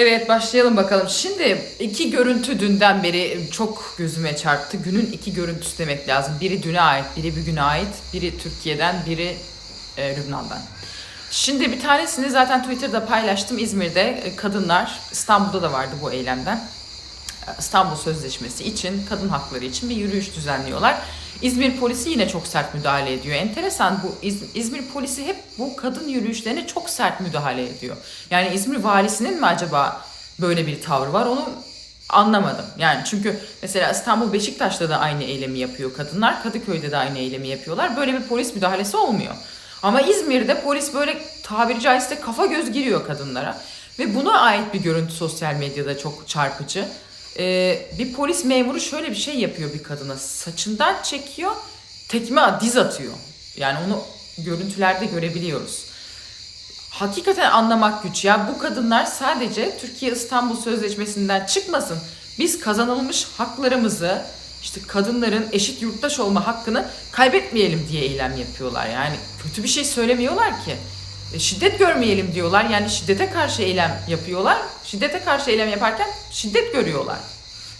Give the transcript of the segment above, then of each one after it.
Evet başlayalım bakalım. Şimdi iki görüntü dünden beri çok gözüme çarptı. Günün iki görüntüsü demek lazım. Biri düne ait, biri bugüne ait. Biri Türkiye'den, biri e, Lübnan'dan. Şimdi bir tanesini zaten Twitter'da paylaştım. İzmir'de e, kadınlar, İstanbul'da da vardı bu eylemden. İstanbul Sözleşmesi için, kadın hakları için bir yürüyüş düzenliyorlar. İzmir polisi yine çok sert müdahale ediyor. Enteresan bu İz- İzmir polisi hep bu kadın yürüyüşlerine çok sert müdahale ediyor. Yani İzmir valisinin mi acaba böyle bir tavrı var onu anlamadım. Yani çünkü mesela İstanbul Beşiktaş'ta da aynı eylemi yapıyor kadınlar. Kadıköy'de de aynı eylemi yapıyorlar. Böyle bir polis müdahalesi olmuyor. Ama İzmir'de polis böyle tabiri caizse kafa göz giriyor kadınlara. Ve buna ait bir görüntü sosyal medyada çok çarpıcı. Ee, bir polis memuru şöyle bir şey yapıyor bir kadına. Saçından çekiyor, tekme diz atıyor. Yani onu görüntülerde görebiliyoruz. Hakikaten anlamak güç ya. Bu kadınlar sadece Türkiye İstanbul Sözleşmesi'nden çıkmasın. Biz kazanılmış haklarımızı, işte kadınların eşit yurttaş olma hakkını kaybetmeyelim diye eylem yapıyorlar. Yani kötü bir şey söylemiyorlar ki. E, şiddet görmeyelim diyorlar. Yani şiddete karşı eylem yapıyorlar. Şiddete karşı eylem yaparken şiddet görüyorlar.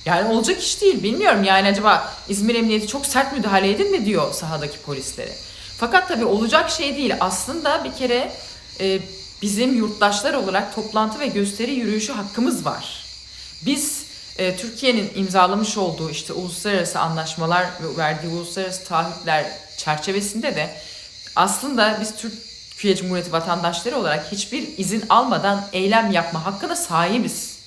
Yani olacak iş değil. Bilmiyorum yani acaba İzmir Emniyeti çok sert müdahale edin mi diyor sahadaki polislere. Fakat tabii olacak şey değil. Aslında bir kere e, bizim yurttaşlar olarak toplantı ve gösteri yürüyüşü hakkımız var. Biz e, Türkiye'nin imzalamış olduğu işte uluslararası anlaşmalar ve verdiği uluslararası taahhütler çerçevesinde de aslında biz Türkiye Cumhuriyeti vatandaşları olarak hiçbir izin almadan eylem yapma hakkına sahibiz.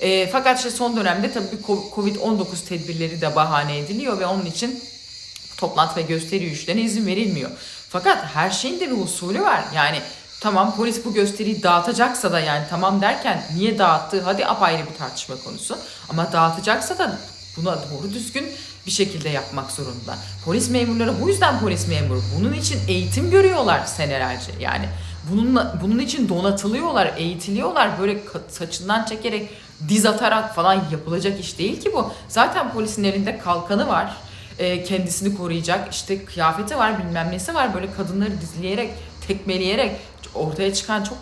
E, fakat işte son dönemde tabii bir Covid-19 tedbirleri de bahane ediliyor ve onun için toplantı ve gösteri yürüyüşlerine izin verilmiyor. Fakat her şeyin de bir usulü var. Yani tamam polis bu gösteriyi dağıtacaksa da yani tamam derken niye dağıttı hadi apayrı bir tartışma konusu. Ama dağıtacaksa da buna doğru düzgün bir şekilde yapmak zorunda. Polis memurları bu yüzden polis memuru. Bunun için eğitim görüyorlar senelerce. Yani bununla, bunun için donatılıyorlar, eğitiliyorlar. Böyle saçından çekerek, diz atarak falan yapılacak iş değil ki bu. Zaten polisin elinde kalkanı var. E, kendisini koruyacak işte kıyafeti var bilmem nesi var. Böyle kadınları dizleyerek, tekmeleyerek ortaya çıkan çok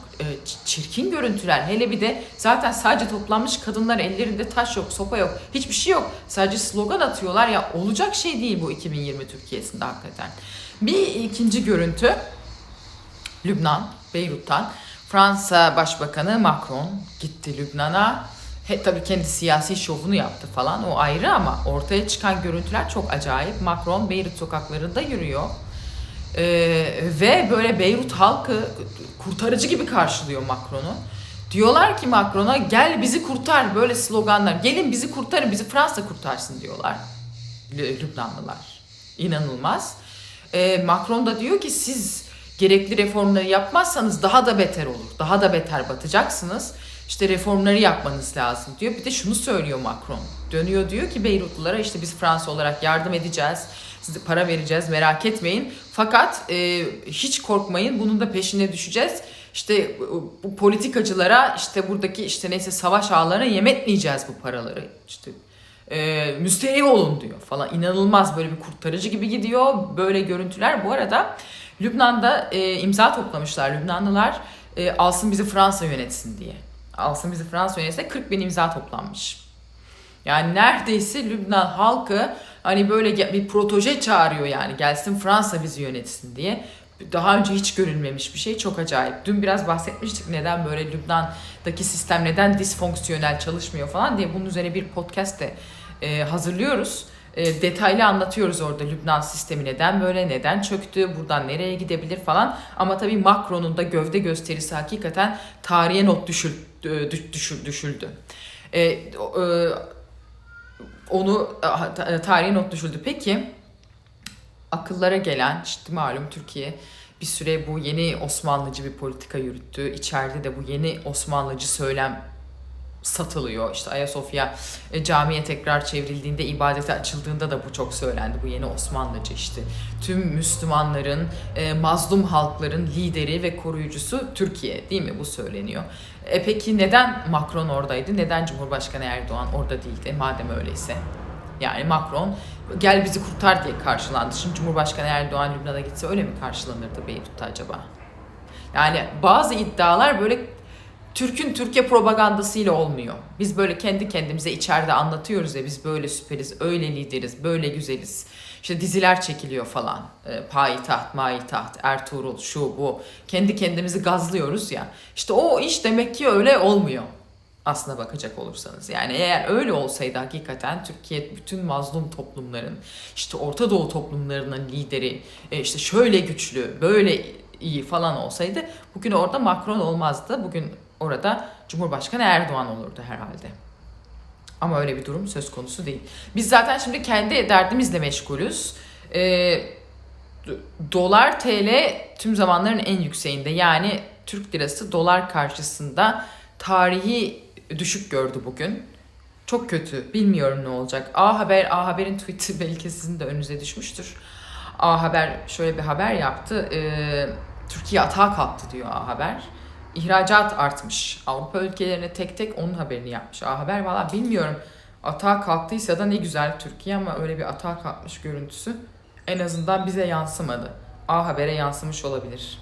çirkin görüntüler. Hele bir de zaten sadece toplanmış kadınlar ellerinde taş yok, sopa yok, hiçbir şey yok. Sadece slogan atıyorlar ya olacak şey değil bu 2020 Türkiye'sinde hakikaten. Bir ikinci görüntü Lübnan, Beyrut'tan Fransa Başbakanı Macron gitti Lübnan'a. He, tabii kendi siyasi şovunu yaptı falan o ayrı ama ortaya çıkan görüntüler çok acayip. Macron Beyrut sokaklarında yürüyor. Ee, ve böyle Beyrut halkı kurtarıcı gibi karşılıyor Macron'u. Diyorlar ki Macron'a gel bizi kurtar böyle sloganlar. Gelin bizi kurtarın bizi Fransa kurtarsın diyorlar. Lü- Lübnanlılar. İnanılmaz. Ee, Macron da diyor ki siz gerekli reformları yapmazsanız daha da beter olur. Daha da beter batacaksınız. İşte reformları yapmanız lazım diyor. Bir de şunu söylüyor Macron. Dönüyor diyor ki Beyrutlulara işte biz Fransa olarak yardım edeceğiz. Size para vereceğiz merak etmeyin. Fakat e, hiç korkmayın bunun da peşine düşeceğiz. İşte bu, politikacılara işte buradaki işte neyse savaş ağlarına yem etmeyeceğiz bu paraları. İşte e, müsterih olun diyor falan. İnanılmaz böyle bir kurtarıcı gibi gidiyor. Böyle görüntüler. Bu arada Lübnan'da e, imza toplamışlar Lübnanlılar. E, alsın bizi Fransa yönetsin diye. Alsın bizi Fransa yönetse 40 bin imza toplanmış. Yani neredeyse Lübnan halkı hani böyle bir protoje çağırıyor yani gelsin Fransa bizi yönetsin diye. Daha önce hiç görülmemiş bir şey çok acayip. Dün biraz bahsetmiştik neden böyle Lübnan'daki sistem neden disfonksiyonel çalışmıyor falan diye bunun üzerine bir podcast de e, hazırlıyoruz. E, detaylı anlatıyoruz orada Lübnan sistemi neden böyle, neden çöktü, buradan nereye gidebilir falan. Ama tabii Macron'un da gövde gösterisi hakikaten tarihe not düşül, düş- düşül- düşüldü. E, e, onu ah, ta- tarihe not düşüldü. Peki akıllara gelen işte malum Türkiye bir süre bu yeni Osmanlıcı bir politika yürüttü. İçeride de bu yeni Osmanlıcı söylem satılıyor. İşte Ayasofya e, camiye tekrar çevrildiğinde, ibadete açıldığında da bu çok söylendi. Bu yeni Osmanlıcı işte. Tüm Müslümanların, e, mazlum halkların lideri ve koruyucusu Türkiye değil mi? Bu söyleniyor. E peki neden Macron oradaydı? Neden Cumhurbaşkanı Erdoğan orada değildi? Madem öyleyse. Yani Macron gel bizi kurtar diye karşılandı. Şimdi Cumhurbaşkanı Erdoğan Lübnan'a gitse öyle mi karşılanırdı Beyrut'ta acaba? Yani bazı iddialar böyle Türk'ün Türkiye propagandasıyla olmuyor. Biz böyle kendi kendimize içeride anlatıyoruz ya biz böyle süperiz, öyle lideriz, böyle güzeliz. İşte diziler çekiliyor falan. E, payitaht, mayitaht, Ertuğrul, şu bu. Kendi kendimizi gazlıyoruz ya. İşte o iş demek ki öyle olmuyor. Aslına bakacak olursanız. Yani eğer öyle olsaydı hakikaten Türkiye bütün mazlum toplumların, işte Orta Doğu toplumlarının lideri, e, işte şöyle güçlü, böyle iyi falan olsaydı bugün orada Macron olmazdı. Bugün orada Cumhurbaşkanı Erdoğan olurdu herhalde. Ama öyle bir durum söz konusu değil. Biz zaten şimdi kendi derdimizle meşgulüz. Ee, dolar TL tüm zamanların en yükseğinde. Yani Türk lirası dolar karşısında tarihi düşük gördü bugün. Çok kötü. Bilmiyorum ne olacak. A Haber, A Haber'in tweet'i belki sizin de önünüze düşmüştür. A Haber şöyle bir haber yaptı. Ee, Türkiye atağa kalktı diyor A Haber. İhracat artmış. Avrupa ülkelerine tek tek onun haberini yapmış. A Haber valla bilmiyorum. Atağa kalktıysa da ne güzel Türkiye ama öyle bir atağa kalkmış görüntüsü en azından bize yansımadı. A Haber'e yansımış olabilir.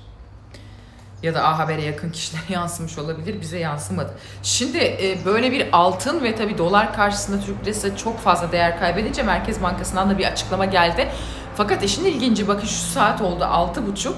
Ya da A Haber'e yakın kişilere yansımış olabilir. Bize yansımadı. Şimdi e, böyle bir altın ve tabii dolar karşısında Türk lirası çok fazla değer kaybedince Merkez Bankası'ndan da bir açıklama geldi. Fakat işin ilginci bakın şu saat oldu 6.30.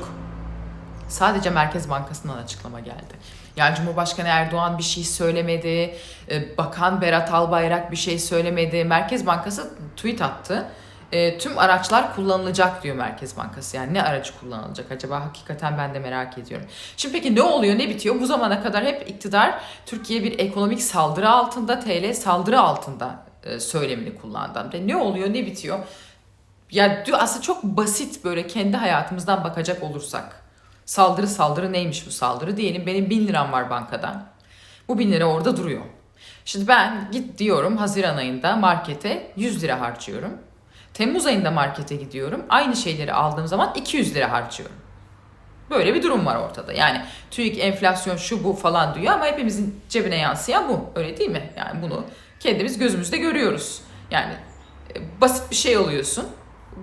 Sadece Merkez Bankası'ndan açıklama geldi. Yani Cumhurbaşkanı Erdoğan bir şey söylemedi. e, Bakan Berat Albayrak bir şey söylemedi. Merkez Bankası tweet attı. E, tüm araçlar kullanılacak diyor Merkez Bankası. Yani ne aracı kullanılacak acaba? Hakikaten ben de merak ediyorum. Şimdi peki ne oluyor, ne bitiyor? Bu zamana kadar hep iktidar Türkiye bir ekonomik saldırı altında, TL saldırı altında e, söylemini kullandı. Ne oluyor, ne bitiyor? Ya aslında çok basit böyle kendi hayatımızdan bakacak olursak. Saldırı saldırı neymiş bu saldırı? Diyelim benim 1000 liram var bankada. Bu 1000 lira orada duruyor. Şimdi ben git diyorum Haziran ayında markete 100 lira harcıyorum. Temmuz ayında markete gidiyorum. Aynı şeyleri aldığım zaman 200 lira harcıyorum. Böyle bir durum var ortada. Yani TÜİK enflasyon şu bu falan diyor ama hepimizin cebine yansıyan bu. Öyle değil mi? Yani bunu kendimiz gözümüzde görüyoruz. Yani e, basit bir şey alıyorsun.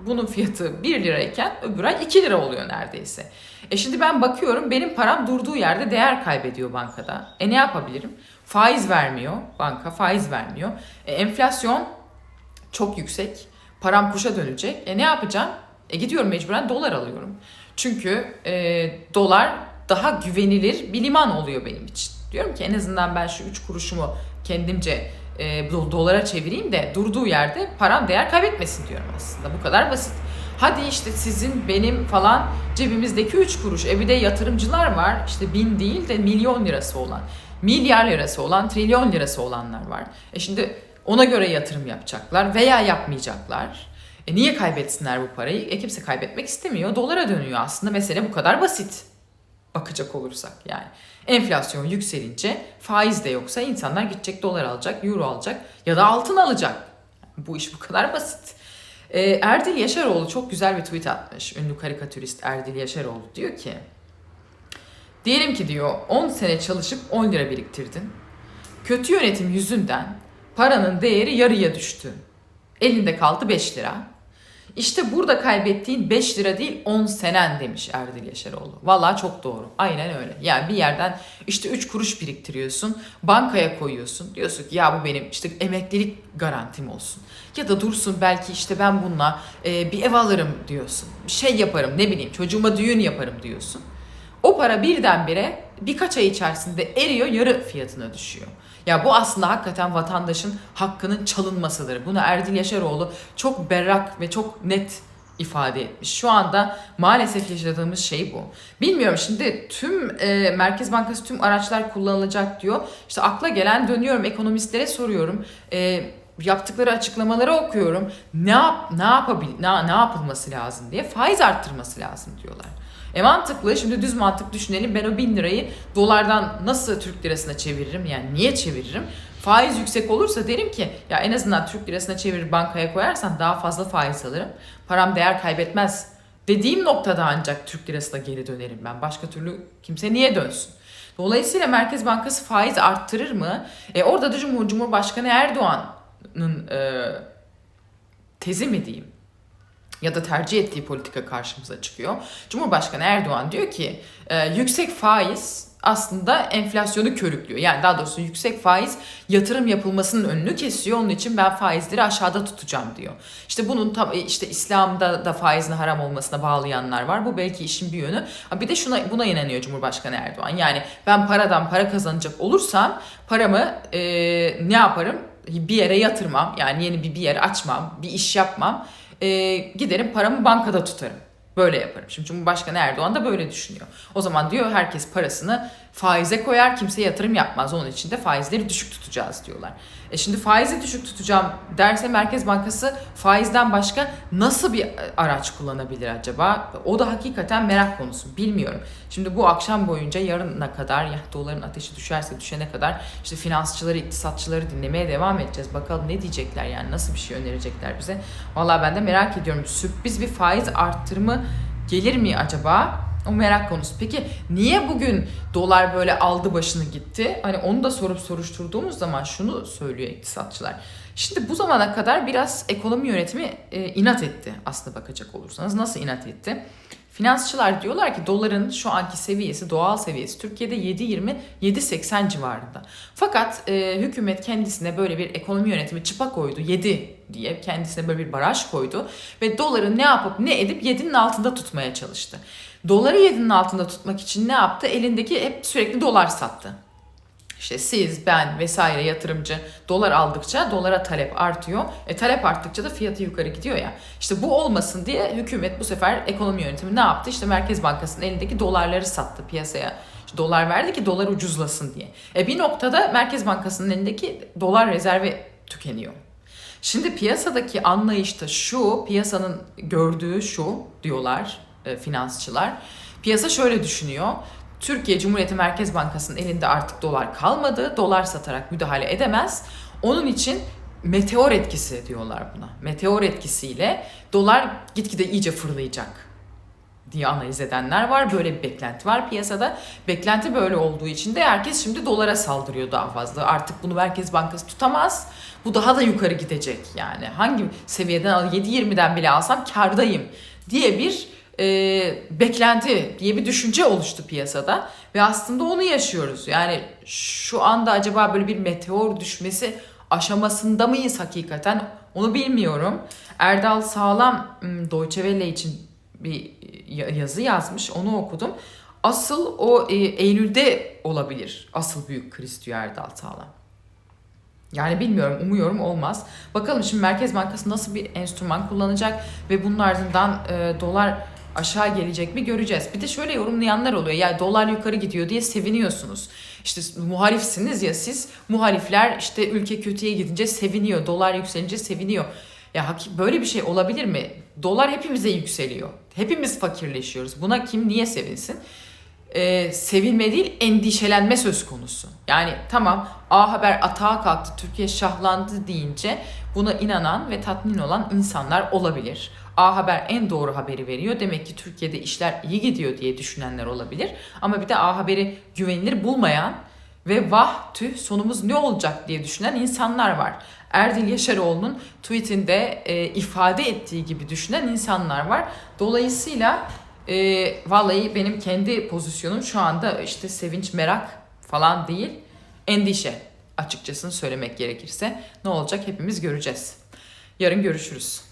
Bunun fiyatı 1 lirayken öbür ay 2 lira oluyor neredeyse. E şimdi ben bakıyorum benim param durduğu yerde değer kaybediyor bankada. E ne yapabilirim? Faiz vermiyor banka, faiz vermiyor. E enflasyon çok yüksek. Param kuşa dönecek. E ne yapacağım? E gidiyorum mecburen dolar alıyorum. Çünkü e, dolar daha güvenilir bir liman oluyor benim için. Diyorum ki en azından ben şu 3 kuruşumu kendimce e, dolara çevireyim de durduğu yerde param değer kaybetmesin diyorum aslında. Bu kadar basit. Hadi işte sizin benim falan cebimizdeki 3 kuruş. E bir de yatırımcılar var. İşte bin değil de milyon lirası olan, milyar lirası olan, trilyon lirası olanlar var. E şimdi ona göre yatırım yapacaklar veya yapmayacaklar. E niye kaybetsinler bu parayı? E kimse kaybetmek istemiyor. Dolara dönüyor aslında. Mesele bu kadar basit. Bakacak olursak yani. Enflasyon yükselince faiz de yoksa insanlar gidecek dolar alacak, euro alacak ya da altın alacak. Bu iş bu kadar basit. E, Erdil Yaşaroğlu çok güzel bir tweet atmış. Ünlü karikatürist Erdil Yaşaroğlu diyor ki Diyelim ki diyor 10 sene çalışıp 10 lira biriktirdin. Kötü yönetim yüzünden paranın değeri yarıya düştü. Elinde kaldı 5 lira. İşte burada kaybettiğin 5 lira değil 10 senen demiş Erdil Yaşaroğlu. Valla çok doğru. Aynen öyle. Yani bir yerden işte 3 kuruş biriktiriyorsun. Bankaya koyuyorsun. Diyorsun ki ya bu benim işte emeklilik garantim olsun. Ya da dursun belki işte ben bununla e, bir ev alırım diyorsun. Bir şey yaparım ne bileyim çocuğuma düğün yaparım diyorsun. O para birdenbire birkaç ay içerisinde eriyor yarı fiyatına düşüyor. Ya bu aslında hakikaten vatandaşın hakkının çalınmasıdır. Bunu Erdil Yaşaroğlu çok berrak ve çok net ifade etmiş. Şu anda maalesef yaşadığımız şey bu. Bilmiyorum şimdi tüm e, Merkez Bankası tüm araçlar kullanılacak diyor. İşte akla gelen dönüyorum ekonomistlere soruyorum. E, yaptıkları açıklamaları okuyorum. Ne yap ne yapabil ne, ne yapılması lazım diye faiz arttırması lazım diyorlar. E mantıklı. Şimdi düz mantık düşünelim. Ben o bin lirayı dolardan nasıl Türk lirasına çeviririm? Yani niye çeviririm? Faiz yüksek olursa derim ki ya en azından Türk lirasına çevirir bankaya koyarsan daha fazla faiz alırım. Param değer kaybetmez. Dediğim noktada ancak Türk lirasına geri dönerim ben. Başka türlü kimse niye dönsün? Dolayısıyla Merkez Bankası faiz arttırır mı? E orada da Cumhur, Cumhurbaşkanı Erdoğan'ın e, tezi mi diyeyim? Ya da tercih ettiği politika karşımıza çıkıyor. Cumhurbaşkanı Erdoğan diyor ki e, yüksek faiz aslında enflasyonu körüklüyor. Yani daha doğrusu yüksek faiz yatırım yapılmasının önünü kesiyor. Onun için ben faizleri aşağıda tutacağım diyor. İşte bunun tam işte İslam'da da faizin haram olmasına bağlayanlar var. Bu belki işin bir yönü. Bir de şuna buna inanıyor Cumhurbaşkanı Erdoğan. Yani ben paradan para kazanacak olursam paramı e, ne yaparım? Bir yere yatırmam. Yani yeni bir bir yer açmam, bir iş yapmam. E, giderim paramı bankada tutarım. Böyle yaparım. Şimdi Cumhurbaşkanı Erdoğan da böyle düşünüyor. O zaman diyor herkes parasını faize koyar, kimse yatırım yapmaz. Onun için de faizleri düşük tutacağız diyorlar. E şimdi faizi düşük tutacağım derse Merkez Bankası faizden başka nasıl bir araç kullanabilir acaba? O da hakikaten merak konusu. Bilmiyorum. Şimdi bu akşam boyunca yarına kadar ya doların ateşi düşerse düşene kadar işte finansçıları, iktisatçıları dinlemeye devam edeceğiz. Bakalım ne diyecekler yani nasıl bir şey önerecekler bize. Vallahi ben de merak ediyorum. Sürpriz bir faiz arttırımı gelir mi acaba? O merak konusu. Peki niye bugün dolar böyle aldı başını gitti? Hani onu da sorup soruşturduğumuz zaman şunu söylüyor iktisatçılar. Şimdi bu zamana kadar biraz ekonomi yönetimi e, inat etti aslında bakacak olursanız. Nasıl inat etti? Finansçılar diyorlar ki doların şu anki seviyesi, doğal seviyesi Türkiye'de 7.20-7.80 civarında. Fakat e, hükümet kendisine böyle bir ekonomi yönetimi çıpa koydu. 7 diye kendisine böyle bir baraj koydu. Ve doları ne yapıp ne edip 7'nin altında tutmaya çalıştı. Doları 7'nin altında tutmak için ne yaptı? Elindeki hep sürekli dolar sattı. İşte siz, ben vesaire yatırımcı dolar aldıkça dolara talep artıyor. E talep arttıkça da fiyatı yukarı gidiyor ya. İşte bu olmasın diye hükümet bu sefer ekonomi yönetimi ne yaptı? İşte Merkez Bankası'nın elindeki dolarları sattı piyasaya. İşte dolar verdi ki dolar ucuzlasın diye. E bir noktada Merkez Bankası'nın elindeki dolar rezervi tükeniyor. Şimdi piyasadaki anlayışta şu, piyasanın gördüğü şu diyorlar e, finansçılar. Piyasa şöyle düşünüyor. Türkiye Cumhuriyeti Merkez Bankası'nın elinde artık dolar kalmadı. Dolar satarak müdahale edemez. Onun için meteor etkisi diyorlar buna. Meteor etkisiyle dolar gitgide iyice fırlayacak diye analiz edenler var. Böyle bir beklenti var piyasada. Beklenti böyle olduğu için de herkes şimdi dolara saldırıyor daha fazla. Artık bunu Merkez Bankası tutamaz. Bu daha da yukarı gidecek yani. Hangi seviyeden al 7.20'den bile alsam kardayım diye bir e, beklenti diye bir düşünce oluştu piyasada ve aslında onu yaşıyoruz. Yani şu anda acaba böyle bir meteor düşmesi aşamasında mıyız hakikaten onu bilmiyorum. Erdal Sağlam Deutsche Welle için bir yazı yazmış onu okudum. Asıl o e, Eylül'de olabilir. Asıl büyük kriz diyor Erdal Sağlam. Yani bilmiyorum, umuyorum olmaz. Bakalım şimdi Merkez Bankası nasıl bir enstrüman kullanacak ve bunun ardından e, dolar aşağı gelecek mi göreceğiz. Bir de şöyle yorumlayanlar oluyor. Ya dolar yukarı gidiyor diye seviniyorsunuz. İşte muhalifsiniz ya siz. Muhalifler işte ülke kötüye gidince seviniyor. Dolar yükselince seviniyor. Ya böyle bir şey olabilir mi? Dolar hepimize yükseliyor. Hepimiz fakirleşiyoruz. Buna kim niye sevinsin? Ee, sevilme değil endişelenme söz konusu. Yani tamam A Haber atağa kalktı, Türkiye şahlandı deyince buna inanan ve tatmin olan insanlar olabilir. A Haber en doğru haberi veriyor. Demek ki Türkiye'de işler iyi gidiyor diye düşünenler olabilir. Ama bir de A Haber'i güvenilir bulmayan ve vah tüh sonumuz ne olacak diye düşünen insanlar var. Erdil Yaşaroğlu'nun tweetinde e, ifade ettiği gibi düşünen insanlar var. Dolayısıyla e, vallahi benim kendi pozisyonum şu anda işte sevinç, merak falan değil, endişe açıkçası söylemek gerekirse. Ne olacak hepimiz göreceğiz. Yarın görüşürüz.